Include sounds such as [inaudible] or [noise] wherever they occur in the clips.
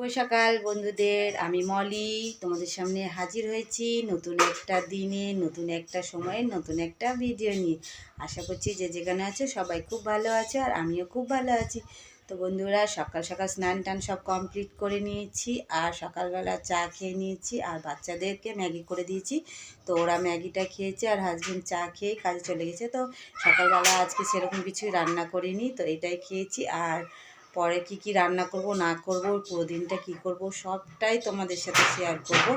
শুভ সকাল বন্ধুদের, আমি মলি, তোমাদের সামনে হাজির হয়েছি নতুন একটা দিনে, নতুন একটা সময়ে, নতুন একটা ভিডিও নিয়ে। আশা করছি যে যেখানে আছো সবাই খুব ভালো আছো আর আমিও খুব ভালো আছি। তো বন্ধুরা, সকাল সকাল স্নান টান সব কমপ্লিট করে নিয়েছি আর সকালবেলা চা খেয়ে নিয়েছি আর বাচ্চাদেরকে ম্যাগি করে দিয়েছি। তো ওরা ম্যাগিটা খেয়েছে আর হাজবেন্ড চা খেয়ে কাজে চলে গেছে। তো সকালবেলা আজকে সেরকম কিছুই রান্না করিনি, তো এটাই খেয়েছি আর পরে কি কি রান্না করব, না করব, পুরো দিনটা কি করব, সবটাই তোমাদের সাথে শেয়ার করব।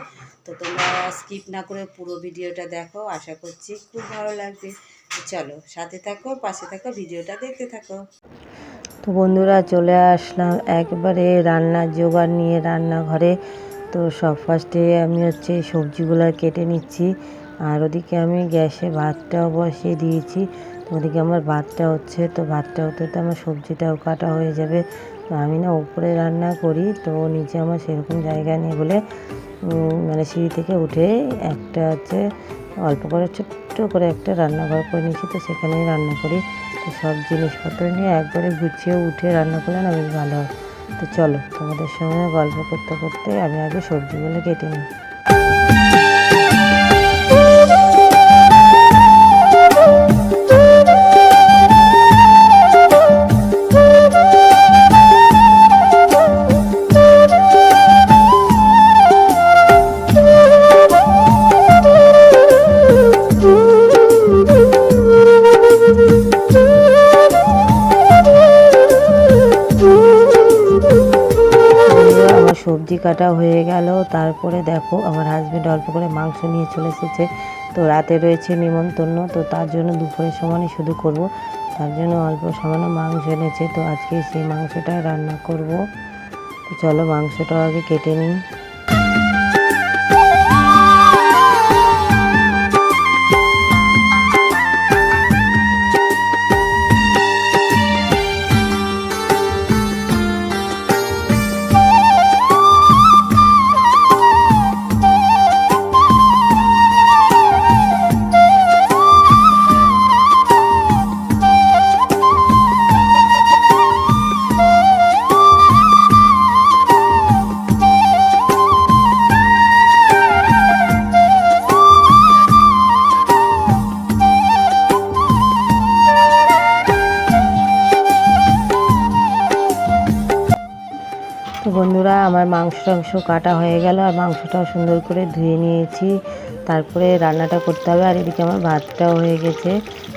তো তোমরা স্কিপ না করে পুরো ভিডিওটা দেখো, আশা করছি খুব ভালো লাগবে। চলো, সাথে থাকো, পাশে থাকো ভিডিওটা দেখতে থাকো। তো বন্ধুরা, চলে আসলাম একবারে রান্নার জোগাড় নিয়ে রান্নাঘরে। তো সব ফার্স্টে আমি হচ্ছে সবজিগুলো কেটে নিচ্ছি। আর ওদিকে আমি গ্যাসে ভাতটাও বসিয়ে দিয়েছি। ওদিকে আমার ভাতটা হচ্ছে, তো ভাতটা হতে তো আমার সবজিটাও কাটা হয়ে যাবে। তো আমি না উপরে রান্না করি, তো নিচে আমার সেরকম জায়গা নেই বলে মানে সিঁড়ি থেকে উঠে একটা হচ্ছে অল্প করে, ছোট্ট করে একটা রান্নাঘর করে নিয়েছি, তো সেখানেই রান্না করি। তো সব জিনিসপত্র নিয়ে একবারে গুছিয়ে উঠে রান্না করলে না বেশ ভালো। হয় তো চলো তোমাদের সঙ্গে গল্প করতে করতে আমি আগে সবজিগুলো কেটে নিই। সবজি কাটা হয়ে গেল। তারপরে দেখো, আমার হাজব্যান্ড অল্প করে মাংস নিয়ে চলে এসেছে। তো রাতে রয়েছে নিমন্ত্রণ, তো তার জন্য দুপুরের সমানই শুধু করব। তার জন্য অল্প সামান্য মাংস এনেছে। তো আজকে সেই মাংসটা রান্না করব। তো চলো মাংসটা আগে কেটে নিই। আমার মাংস টাংস কাটা হয়ে গেল আর মাংসটাও সুন্দর করে ধুয়ে নিয়েছি। তারপরে রান্নাটা করতে হবে আর এদিকে আমার ভাতটাও হয়ে গেছে।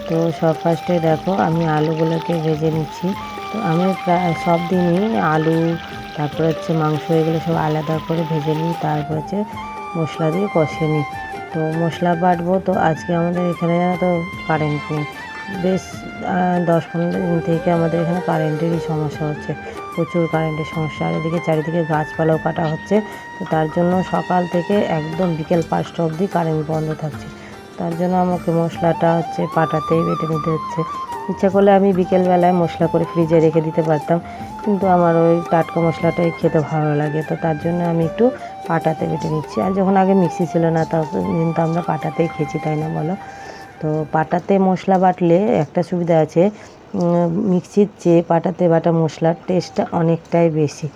তো সব ফার্স্টে দেখো আমি আলুগুলোকে ভেজে নিচ্ছি। তো আমি প্রায় সব দিনই আলু, তারপরে হচ্ছে মাংস এগুলো সব আলাদা করে ভেজে নিই, তারপর হচ্ছে মশলা দিয়ে কষে নিই। তো মশলা বাটবো তো আজকে আমাদের এখানে তো কারেন্ট নেই। বেশ দশ পনেরো দিন থেকে আমাদের এখানে কারেন্টেরই সমস্যা হচ্ছে। প্রচুর কারেন্টের সমস্যা। আর এদিকে চারিদিকে গাছপালাও কাটা হচ্ছে। তো তার জন্য সকাল থেকে একদম বিকেল পাঁচটা অবধি কারেন্ট বন্ধ থাকছে। তার জন্য আমাকে মশলাটা হচ্ছে পাটাতেই বেটে নিতে হচ্ছে। ইচ্ছা করলে আমি বিকেলবেলায় মশলা করে ফ্রিজে রেখে দিতে পারতাম। কিন্তু আমার ওই টাটকা মশলাটাই খেতে ভালো লাগে। তো তার জন্য আমি একটু পাটাতে বেটে নিচ্ছি। আর যখন আগে মিক্সি ছিল না, তখন কিন্তু আমরা পাটাতেই খেয়েছি, তাই না বলো? তো পাটাতে মশলা বাটলে একটা সুবিধা আছে মিক্সির চেয়ে পাটাতে বাটা মশলার টেস্টটা অনেকটাই বেশি।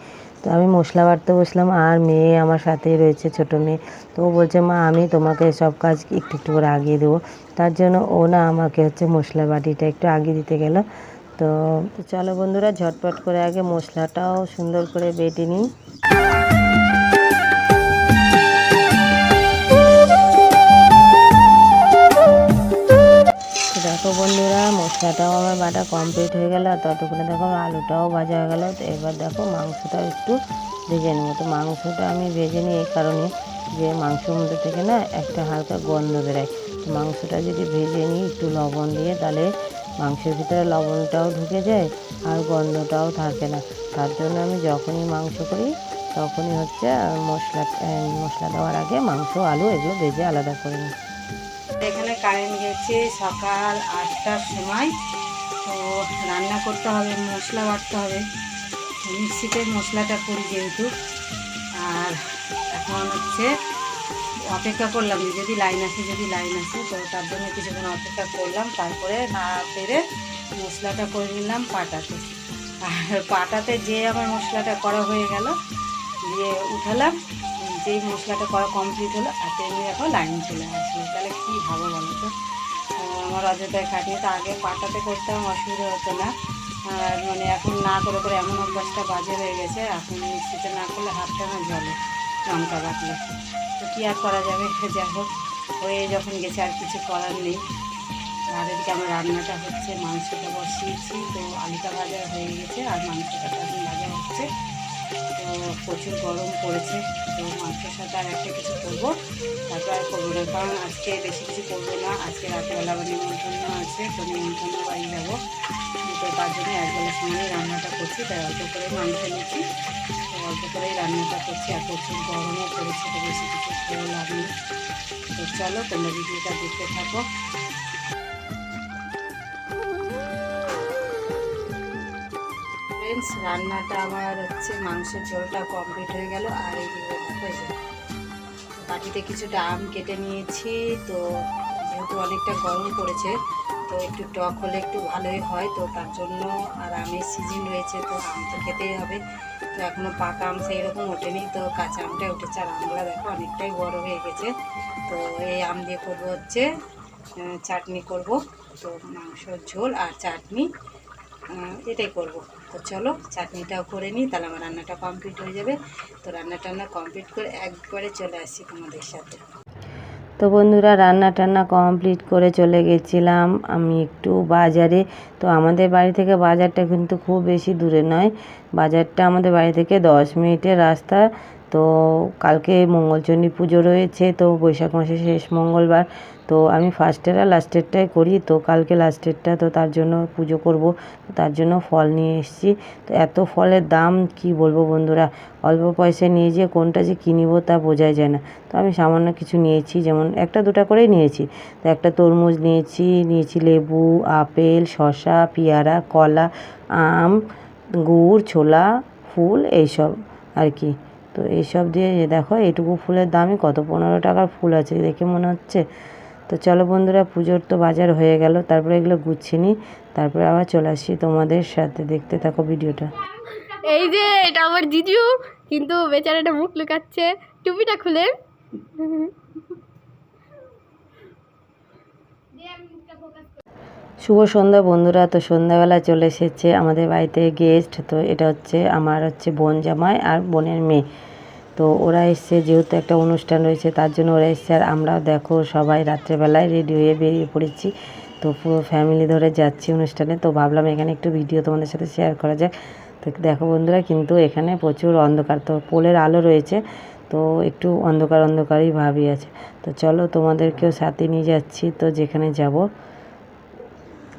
তো আমি মশলা বাটতে বসলাম, আর মেয়ে আমার সাথেই রয়েছে, ছোটো মেয়ে। তো ও বলছে, মা, আমি তোমাকে সব কাজ একটু একটু করে আগিয়ে দেবো। তার জন্য ও না আমাকে হচ্ছে মশলা বাটিটা একটু আগিয়ে দিতে গেল। তো চলো বন্ধুরা, ঝটপট করে আগে মশলাটাও সুন্দর করে বেটে নিই। মশলাটাও আমার বাটা কমপ্লিট হয়ে গেল, আর ততক্ষণে দেখো আলুটাও ভাজা হয়ে গেল। তো এবার দেখো মাংসটাও একটু ভেজে নেব। তো মাংসটা আমি ভেজে নিই এই কারণে যে মাংসের মধ্যে থেকে না একটা হালকা গন্ধ বেরোয়। তো মাংসটা যদি ভেজে নিই একটু লবণ দিয়ে, তাহলে মাংসের ভিতরে লবণটাও ঢুকে যায় আর গন্ধটাও থাকে না। তার জন্য আমি যখনই মাংস করি, তখনই হচ্ছে মশলা মশলা দেওয়ার আগে মাংস, আলু এগুলো ভেজে আলাদা করে নিই। কারেন্ট গেছে সকাল আটটার সময়। তো রান্না করতে হবে, মশলা বাটতে হবে। মিক্সিতে মশলাটা করি যেহেতু আর এখন হচ্ছে অপেক্ষা করলাম যদি লাইন আসে, যদি লাইন আসে, তো তার জন্য কিছুক্ষণ অপেক্ষা করলাম। তারপরে না পেরে মশলাটা করে নিলাম পাটাতে। আর পাটাতে যে আমার মশলাটা করা হয়ে গেল, দিয়ে উঠালাম। যেই মশলাটা করা কমপ্লিট হলো, আর তেমনি দেখো লাইন চলে আসলো তাহলে কী ভাবো বলো তো? আমার অযোধ্যায় কাটিয়ে তো আগে পাটাতে করতাম অসুবিধা হতো না। আর মানে এখন না করে করে এমন অভ্যাসটা বাজে হয়ে গেছে, এখন মিক্সিতে না করলে হাতটা না জলে লঙ্কা বাটলে। তো কী আর করা যাবে? [laughs] যাই হোক, হয়ে যখন গেছে আর কিছু করার নেই। আর এদিকে আমার রান্নাটা হচ্ছে, মাংসটা বসিয়েছি। তো আলুটা ভাজা হয়ে গেছে, আর মাংসটা এখন ভাজা হচ্ছে। প্রচুর গরম পড়েছে তো মাংসের সাথে আর একটা কিছু করব। তারপর আর করব না, কারণ আজকে বেশি কিছু করব না। আজকে রাত্রেবেলা আবার নিমন্ত্রণ আছে, তো নিমন্ত্রণ বাড়ি যাব। তো তার জন্য একবেলা সময় রান্নাটা করছি, তাই অল্প করে মাংস নিচ্ছি। অল্প করেই রান্নাটা করছি, আর প্রচুর গরমও পড়েছে, তো বেশি কিছু খেয়েও নেই। তো চলো, তোমরা ভিডিওটা দেখতে থাকো। ফ্রেন্ডস রান্নাটা আমার হচ্ছে মাংসের ঝোলটা কমপ্লিট হয়ে গেল আর এই বাটিতে কিছুটা আম কেটে নিয়েছি। তো যেহেতু অনেকটা গরম পড়েছে, তো একটু টক হলে একটু ভালোই হয়। তো তার জন্য আর আমের সিজন রয়েছে, তো আম তো খেতেই হবে। তো এখনও পাকা আম সেই রকম ওঠেনি। তো কাঁচা আমটা উঠেছে। আর আমগুলো দেখো অনেকটাই বড় হয়ে গেছে। তো এই আম দিয়ে করব হচ্ছে চাটনি করব। তো মাংসর ঝোল আর চাটনি। এটাই করব। তো চলো, চাটনিটাও করে নিই, তাহলে আমার রান্নাটা কমপ্লিট হয়ে যাবে। তো রান্না টান্না কমপ্লিট করে একবারে চলে আসি তোমাদের সাথে। তো বন্ধুরা, রান্না টান্না কমপ্লিট করে চলে গেছিলাম আমি একটু বাজারে। তো আমাদের বাড়ি থেকে বাজারটা কিন্তু খুব বেশি দূরে নয়। বাজারটা আমাদের বাড়ি থেকে দশ মিনিটের রাস্তা। তো কালকে মঙ্গলচণ্ডী পুজো রয়েছে, তো বৈশাখ মাসের শেষ মঙ্গলবার। তো আমি ফার্স্টের আর লাস্টেরটাই করি, তো কালকে লাস্টেরটা তো তার জন্য পুজো করব। তার জন্য ফল নিয়ে এসেছি। তো এত ফলের দাম কি বলব বন্ধুরা? অল্প পয়সা নিয়ে যে কোনটা যে কিনিব তা বোঝাই যায় না। তো আমি সামান্য কিছু নিয়েছি, যেমন একটা দুটা করেই নিয়েছি। তো একটা তরমুজ নিয়েছি নিয়েছি লেবু, আপেল, শসা, পেয়ারা, কলা, আম, গুড়, ছোলা, ফুল, এইসব আর কি। তো এইসব দিয়ে দেখো, এইটুকু ফুলের দামই কত? পনেরো টাকার ফুল আছে, দেখে মনে হচ্ছে। তো চলো বন্ধুরা, পুজোর তো বাজার হয়ে গেল, তারপরে এগুলো গুছিয়ে নিই, তারপরে আবার চলে আসি তোমাদের সাথে দেখতে থাকো ভিডিওটা। এই যে, এটা আমার জিজু, কিন্তু বেচারাটা মুখ লুকাচ্ছে। টুপিটা খুলে। শুভ সন্ধ্যা বন্ধুরা, তো সন্ধ্যাবেলা চলে এসেছে আমাদের বাড়িতে গেস্ট তো এটা হচ্ছে আমার হচ্ছে বোন জামাই আর বোনের মেয়ে। তো ওরা এসছে, যেহেতু একটা অনুষ্ঠান রয়েছে, তার জন্য ওরা এসছে আর আমরাও দেখো সবাই রাত্রেবেলায় রেডি হয়ে বেরিয়ে পড়েছি। তো পুরো ফ্যামিলি ধরে যাচ্ছি অনুষ্ঠানে, তো ভাবলাম এখানে একটু ভিডিও তোমাদের সাথে শেয়ার করা যাক। তো দেখো বন্ধুরা, কিন্তু এখানে প্রচুর অন্ধকার, তো পোলের আলো রয়েছে, তো একটু অন্ধকার অন্ধকারই ভাবি আছে। তো চলো তোমাদেরকেও সাথে নিয়ে যাচ্ছি, তো যেখানে যাব।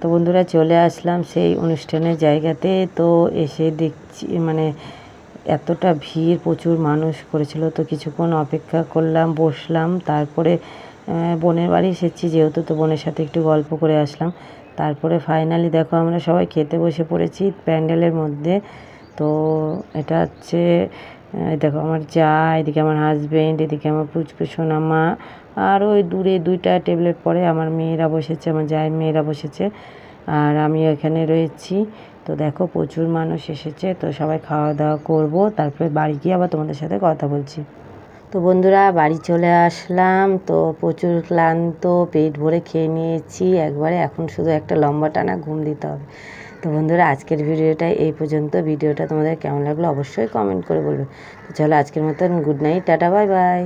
তো বন্ধুরা চলে আসলাম সেই অনুষ্ঠানের জায়গাতে। তো এসে দেখছি মানে এতটা ভিড়, প্রচুর মানুষ করেছিল। তো কিছুক্ষণ অপেক্ষা করলাম, বসলাম। তারপরে বোনের বাড়ি এসেছি যেহেতু, তো বোনের সাথে একটু গল্প করে আসলাম। তারপরে ফাইনালি দেখো, আমরা সবাই খেতে বসে পড়েছি প্যান্ডেলের মধ্যে। তো এটা হচ্ছে দেখো আমার যা, এদিকে আমার হাজব্যান্ড এদিকে আমার পুচকু সোনা, মা। আর ওই দূরে দুইটা টেবিলের পরে আমার মেয়েরা বসেছে, আমার জায়ের মেয়েরা বসেছে। আর আমি এখানে রয়েছি। তো দেখো প্রচুর মানুষ এসেছে, তো সবাই খাওয়া দাওয়া করব। তারপরে বাড়ি গিয়ে আবার তোমাদের সাথে কথা বলছি। তো বন্ধুরা, বাড়ি চলে আসলাম। তো প্রচুর ক্লান্ত, পেট ভরে খেয়ে নিয়েছি। একবারে এখন শুধু একটা লম্বা টানা ঘুম দিতে হবে। তো বন্ধুরা, আজকের ভিডিওটা এই পর্যন্ত। ভিডিওটা তোমাদের কেমন লাগল অবশ্যই কমেন্ট করে বলবে। চলো আজকের মতন good night tata bye bye